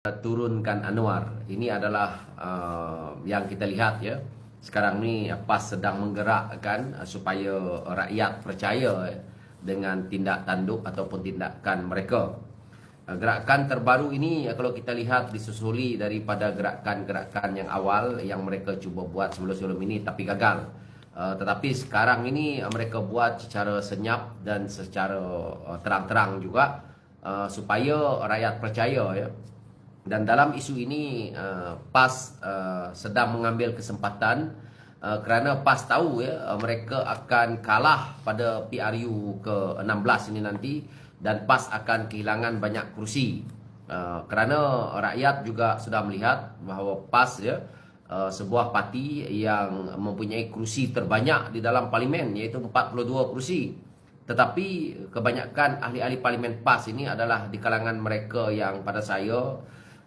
turunkan Anwar. Ini adalah uh, yang kita lihat ya. Sekarang ni PAS sedang menggerakkan uh, supaya rakyat percaya eh, dengan tindak tanduk ataupun tindakan mereka. Uh, gerakan terbaru ini uh, kalau kita lihat disusuli daripada gerakan-gerakan yang awal yang mereka cuba buat sebelum-sebelum ini tapi gagal. Uh, tetapi sekarang ini uh, mereka buat secara senyap dan secara uh, terang-terang juga uh, supaya rakyat percaya ya dan dalam isu ini uh, PAS uh, sedang mengambil kesempatan uh, kerana PAS tahu ya uh, mereka akan kalah pada PRU ke-16 ini nanti dan PAS akan kehilangan banyak kerusi uh, kerana rakyat juga sudah melihat bahawa PAS ya uh, sebuah parti yang mempunyai kerusi terbanyak di dalam parlimen iaitu 42 kerusi tetapi kebanyakan ahli-ahli parlimen PAS ini adalah di kalangan mereka yang pada saya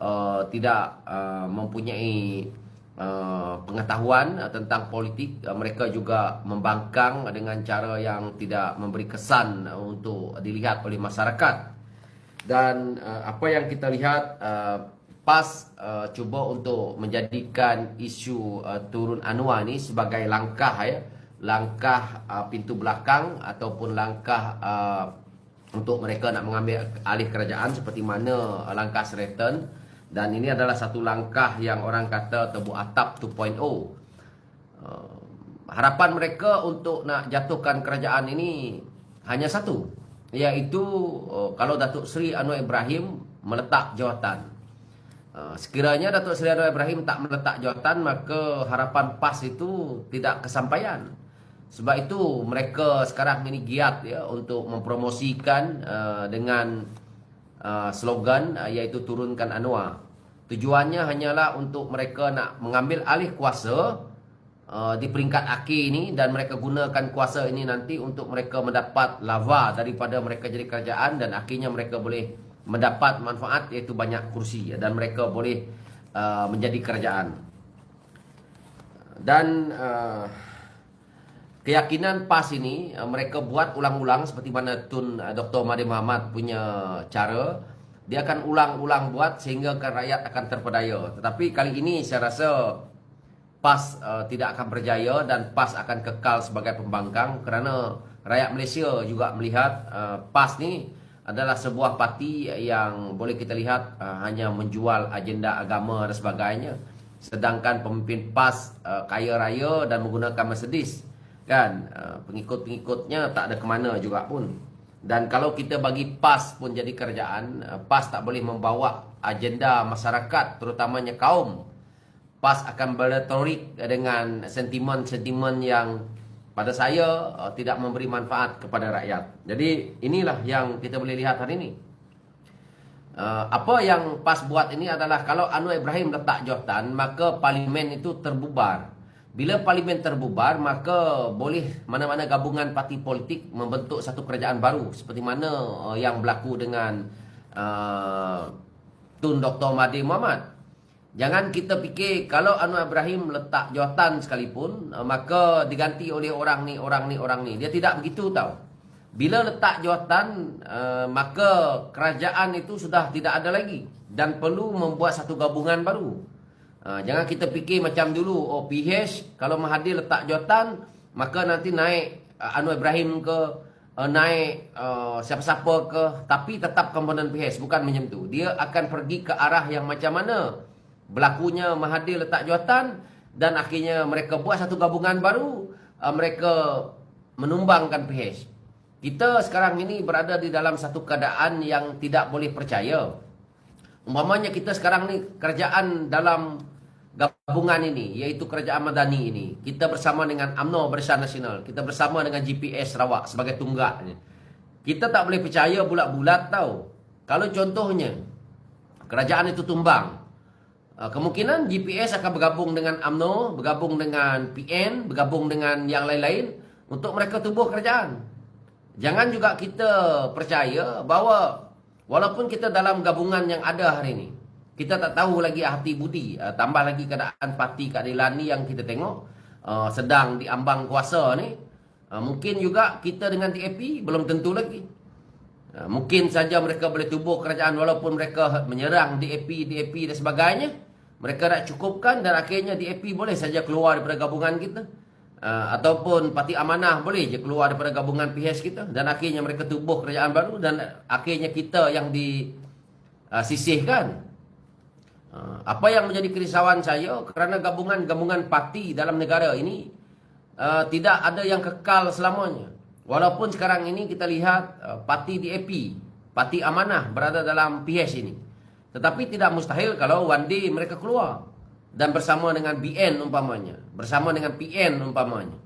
uh, tidak uh, mempunyai uh, pengetahuan uh, tentang politik uh, mereka juga membangkang dengan cara yang tidak memberi kesan uh, untuk dilihat oleh masyarakat. Dan uh, apa yang kita lihat uh, PAS uh, cuba untuk menjadikan isu uh, turun Anwar ni sebagai langkah ya. Langkah uh, pintu belakang ataupun langkah uh, untuk mereka nak mengambil alih kerajaan seperti mana uh, langkah Sheraton dan ini adalah satu langkah yang orang kata tebu atap 2.0 uh, harapan mereka untuk nak jatuhkan kerajaan ini hanya satu iaitu uh, kalau Datuk Seri Anwar Ibrahim meletak jawatan. Uh, sekiranya Datuk Seri Anwar Ibrahim tak meletak jawatan maka harapan PAS itu tidak kesampaian. Sebab itu mereka sekarang ini giat ya untuk mempromosikan uh, dengan uh, slogan uh, iaitu turunkan Anwar. Tujuannya hanyalah untuk mereka nak mengambil alih kuasa uh, di peringkat akhir ini dan mereka gunakan kuasa ini nanti untuk mereka mendapat lava daripada mereka jadi kerajaan dan akhirnya mereka boleh mendapat manfaat iaitu banyak kursi dan mereka boleh uh, menjadi kerajaan. Dan uh, keyakinan PAS ini uh, mereka buat ulang-ulang seperti mana Tun uh, Dr. Mahdi Muhammad punya cara. Dia akan ulang-ulang buat sehingga kan rakyat akan terpedaya. Tetapi kali ini saya rasa PAS uh, tidak akan berjaya dan PAS akan kekal sebagai pembangkang kerana rakyat Malaysia juga melihat uh, PAS ni adalah sebuah parti yang boleh kita lihat uh, hanya menjual agenda agama dan sebagainya. Sedangkan pemimpin PAS uh, kaya raya dan menggunakan Mercedes kan? Uh, pengikut-pengikutnya tak ada ke mana juga pun. Dan kalau kita bagi PAS pun jadi kerajaan uh, PAS tak boleh membawa agenda masyarakat terutamanya kaum PAS akan berretorik dengan sentimen-sentimen yang pada saya uh, tidak memberi manfaat kepada rakyat. Jadi inilah yang kita boleh lihat hari ini. Apa yang PAS buat ini adalah kalau Anwar Ibrahim letak jawatan maka parlimen itu terbubar bila parlimen terbubar, maka boleh mana-mana gabungan parti politik membentuk satu kerajaan baru. Seperti mana uh, yang berlaku dengan uh, Tun Dr. Mahathir Mohamad. Jangan kita fikir kalau Anwar Ibrahim letak jawatan sekalipun, uh, maka diganti oleh orang ni, orang ni, orang ni. Dia tidak begitu tau. Bila letak jawatan, uh, maka kerajaan itu sudah tidak ada lagi. Dan perlu membuat satu gabungan baru. Ha, jangan kita fikir macam dulu, oh PH kalau Mahathir letak jawatan, maka nanti naik uh, Anwar Ibrahim ke, uh, naik uh, siapa-siapa ke, tapi tetap komponen PH, bukan macam tu. Dia akan pergi ke arah yang macam mana berlakunya Mahathir letak jawatan dan akhirnya mereka buat satu gabungan baru, uh, mereka menumbangkan PH. Kita sekarang ini berada di dalam satu keadaan yang tidak boleh percaya. Umpamanya kita sekarang ni kerajaan dalam gabungan ini iaitu kerajaan madani ini. Kita bersama dengan AMNO Barisan Nasional. Kita bersama dengan GPS Sarawak sebagai tunggak kita tak boleh percaya bulat-bulat tahu kalau contohnya kerajaan itu tumbang. Uh, kemungkinan GPS akan bergabung dengan AMNO bergabung dengan PN bergabung dengan yang lain-lain untuk mereka tubuh kerajaan. Jangan juga kita percaya bahawa walaupun kita dalam gabungan yang ada hari ini kita tak tahu lagi hati budi uh, tambah lagi keadaan parti keadilan ni yang kita tengok uh, sedang diambang kuasa ni uh, mungkin juga kita dengan TAP belum tentu lagi Uh, mungkin saja mereka boleh tubuh kerajaan walaupun mereka menyerang DAP, DAP dan sebagainya. Mereka nak cukupkan dan akhirnya DAP boleh saja keluar daripada gabungan kita. Uh, ataupun Parti Amanah boleh je keluar daripada gabungan PH kita. Dan akhirnya mereka tubuh kerajaan baru dan akhirnya kita yang disisihkan. Uh, apa yang menjadi kerisauan saya kerana gabungan-gabungan parti dalam negara ini uh, tidak ada yang kekal selamanya. Walaupun sekarang ini kita lihat uh, parti DAP, parti amanah berada dalam PH ini. Tetapi tidak mustahil kalau one day mereka keluar. Dan bersama dengan BN umpamanya. Bersama dengan PN umpamanya.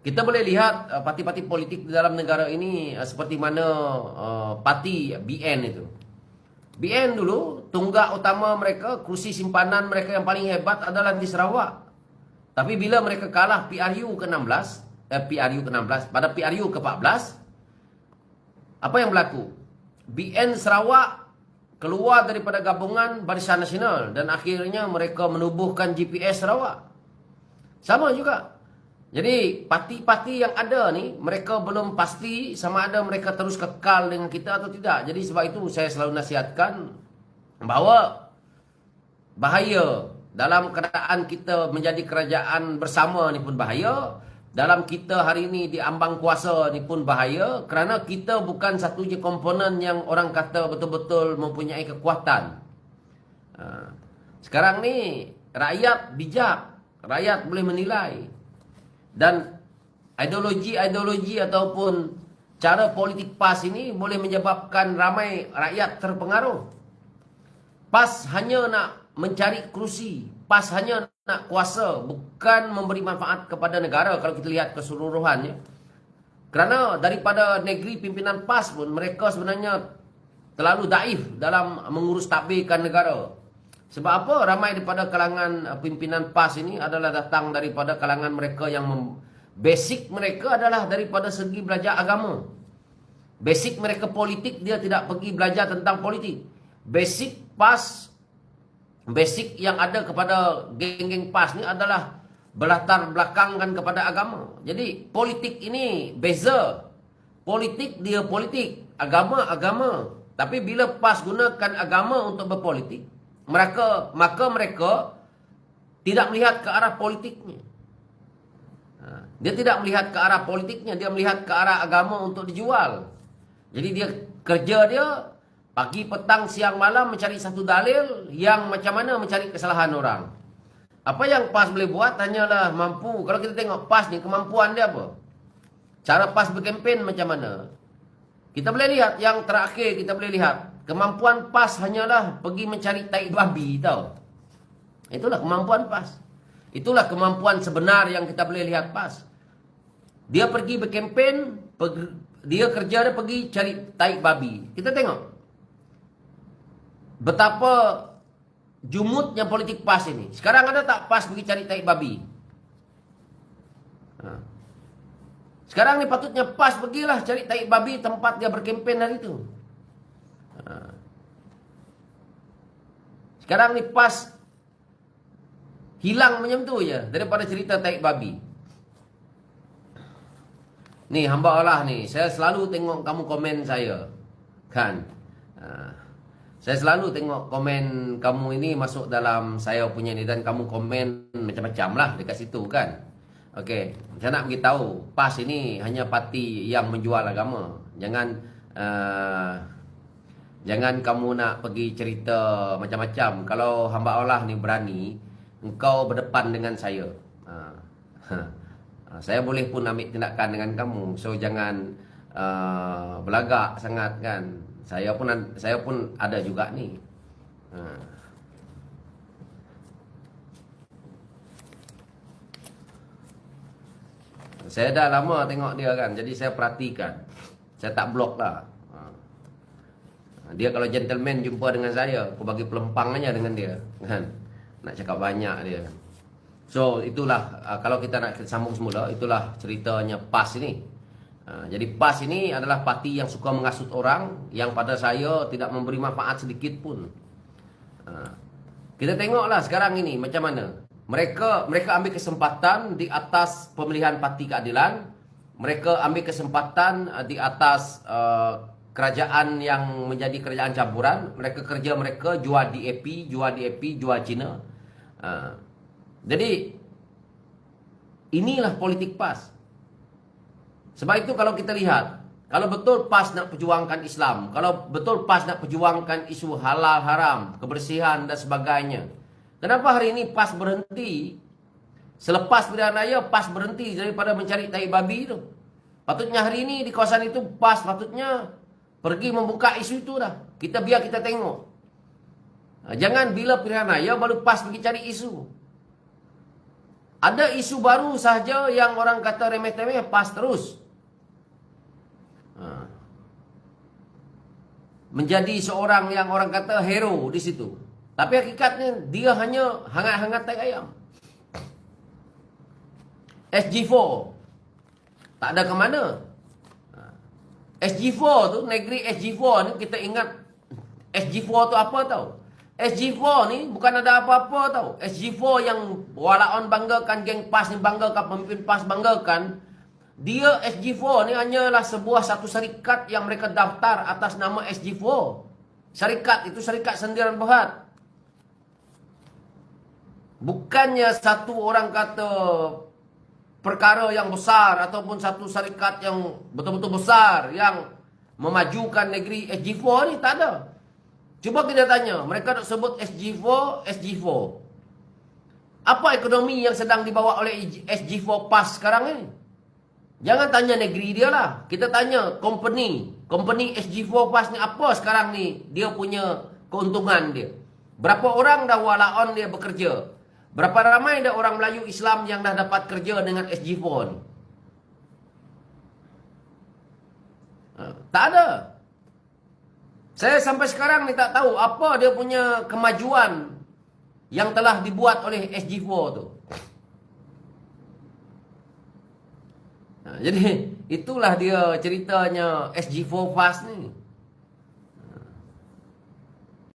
Kita boleh lihat uh, parti-parti politik di dalam negara ini uh, seperti mana uh, parti BN itu. BN dulu, tunggak utama mereka, kursi simpanan mereka yang paling hebat adalah di Sarawak. Tapi bila mereka kalah PRU ke-16, eh, PRU ke-16 pada PRU ke-14 apa yang berlaku? BN Sarawak keluar daripada gabungan Barisan Nasional dan akhirnya mereka menubuhkan GPS Sarawak. Sama juga jadi parti-parti yang ada ni mereka belum pasti sama ada mereka terus kekal dengan kita atau tidak jadi sebab itu saya selalu nasihatkan bahawa bahaya dalam keadaan kita menjadi kerajaan bersama ni pun bahaya dalam kita hari ini di ambang kuasa ni pun bahaya kerana kita bukan satu je komponen yang orang kata betul-betul mempunyai kekuatan. Ha. Sekarang ni rakyat bijak, rakyat boleh menilai. Dan ideologi-ideologi ataupun cara politik PAS ini boleh menyebabkan ramai rakyat terpengaruh. PAS hanya nak mencari kerusi, PAS hanya nak kuasa bukan memberi manfaat kepada negara kalau kita lihat keseluruhannya. Kerana daripada negeri pimpinan PAS pun mereka sebenarnya terlalu daif dalam mengurus takbirkan negara. Sebab apa? Ramai daripada kalangan pimpinan PAS ini adalah datang daripada kalangan mereka yang basic mereka adalah daripada segi belajar agama. Basic mereka politik dia tidak pergi belajar tentang politik. Basic PAS basic yang ada kepada geng-geng PAS ni adalah belatar belakangkan kepada agama. Jadi politik ini beza. Politik dia politik, agama agama. Tapi bila PAS gunakan agama untuk berpolitik, mereka maka mereka tidak melihat ke arah politiknya. Ha, dia tidak melihat ke arah politiknya, dia melihat ke arah agama untuk dijual. Jadi dia kerja dia Pagi, petang, siang, malam mencari satu dalil yang macam mana mencari kesalahan orang. Apa yang PAS boleh buat hanyalah mampu. Kalau kita tengok PAS ni kemampuan dia apa? Cara PAS berkempen macam mana? Kita boleh lihat yang terakhir kita boleh lihat. Kemampuan PAS hanyalah pergi mencari tai babi tau. Itulah kemampuan PAS. Itulah kemampuan sebenar yang kita boleh lihat PAS. Dia pergi berkempen, dia kerja dia pergi cari tai babi. Kita tengok betapa jumutnya politik PAS ini. Sekarang ada tak PAS pergi cari tai babi? Ha. Sekarang ni patutnya PAS pergilah cari tai babi tempat dia berkempen hari itu. Ha. Sekarang ni PAS hilang macam tu je daripada cerita tai babi. Ni hamba Allah ni, saya selalu tengok kamu komen saya. Kan? Ha. Saya selalu tengok komen kamu ini masuk dalam saya punya ni dan kamu komen macam-macam lah dekat situ kan. Okey, saya nak beritahu, PAS ini hanya parti yang menjual agama. Jangan uh, jangan kamu nak pergi cerita macam-macam. Kalau hamba Allah ni berani, engkau berdepan dengan saya. Uh, uh, saya boleh pun ambil tindakan dengan kamu. So jangan uh, belagak sangat kan saya pun saya pun ada juga ni. Ha. Saya dah lama tengok dia kan, jadi saya perhatikan. Saya tak blok lah. Dia kalau gentleman jumpa dengan saya, aku bagi pelempang aja dengan dia. Kan? Nak cakap banyak dia. So itulah, ha, kalau kita nak sambung semula, itulah ceritanya PAS ini. Ha, jadi PAS ini adalah parti yang suka mengasut orang yang pada saya tidak memberi manfaat sedikit pun. Ha, kita tengoklah sekarang ini macam mana. Mereka mereka ambil kesempatan di atas pemilihan parti keadilan. Mereka ambil kesempatan uh, di atas uh, kerajaan yang menjadi kerajaan campuran. Mereka kerja mereka jual DAP, jual DAP, jual Cina. Uh, jadi inilah politik PAS. Sebab itu kalau kita lihat, kalau betul PAS nak perjuangkan Islam, kalau betul PAS nak perjuangkan isu halal haram, kebersihan dan sebagainya. Kenapa hari ini PAS berhenti? Selepas pilihan raya, PAS berhenti daripada mencari tai babi itu. Patutnya hari ini di kawasan itu PAS patutnya pergi membuka isu itu dah. Kita biar kita tengok. Ha, jangan bila pilihan raya baru PAS pergi cari isu. Ada isu baru sahaja yang orang kata remeh-temeh PAS terus. Ha. Menjadi seorang yang orang kata hero di situ. Tapi hakikatnya dia hanya hangat-hangat tai ayam. SG4 tak ada ke mana. Ha. SG4 tu negeri SG4 ni kita ingat SG4 tu apa tau? SG4 ni bukan ada apa-apa tau. SG4 yang walaon banggakan geng PAS ni banggakan pemimpin PAS banggakan dia SG4 ni hanyalah sebuah satu syarikat yang mereka daftar atas nama SG4. Syarikat itu syarikat sendirian berhad. Bukannya satu orang kata perkara yang besar ataupun satu syarikat yang betul-betul besar yang memajukan negeri SG4 ni tak ada. Cuba kita tanya, mereka nak sebut SG4, SG4. Apa ekonomi yang sedang dibawa oleh SG4 PAS sekarang ni? Jangan tanya negeri dia lah. Kita tanya company. Company SG4 PAS ni apa sekarang ni dia punya keuntungan dia. Berapa orang dah walaon dia bekerja? Berapa ramai ada orang Melayu Islam yang dah dapat kerja dengan SG4 ni? Ha, tak ada. Saya sampai sekarang ni tak tahu apa dia punya kemajuan yang telah dibuat oleh SG4 tu. Ha, jadi itulah dia ceritanya SG4 Fast ni.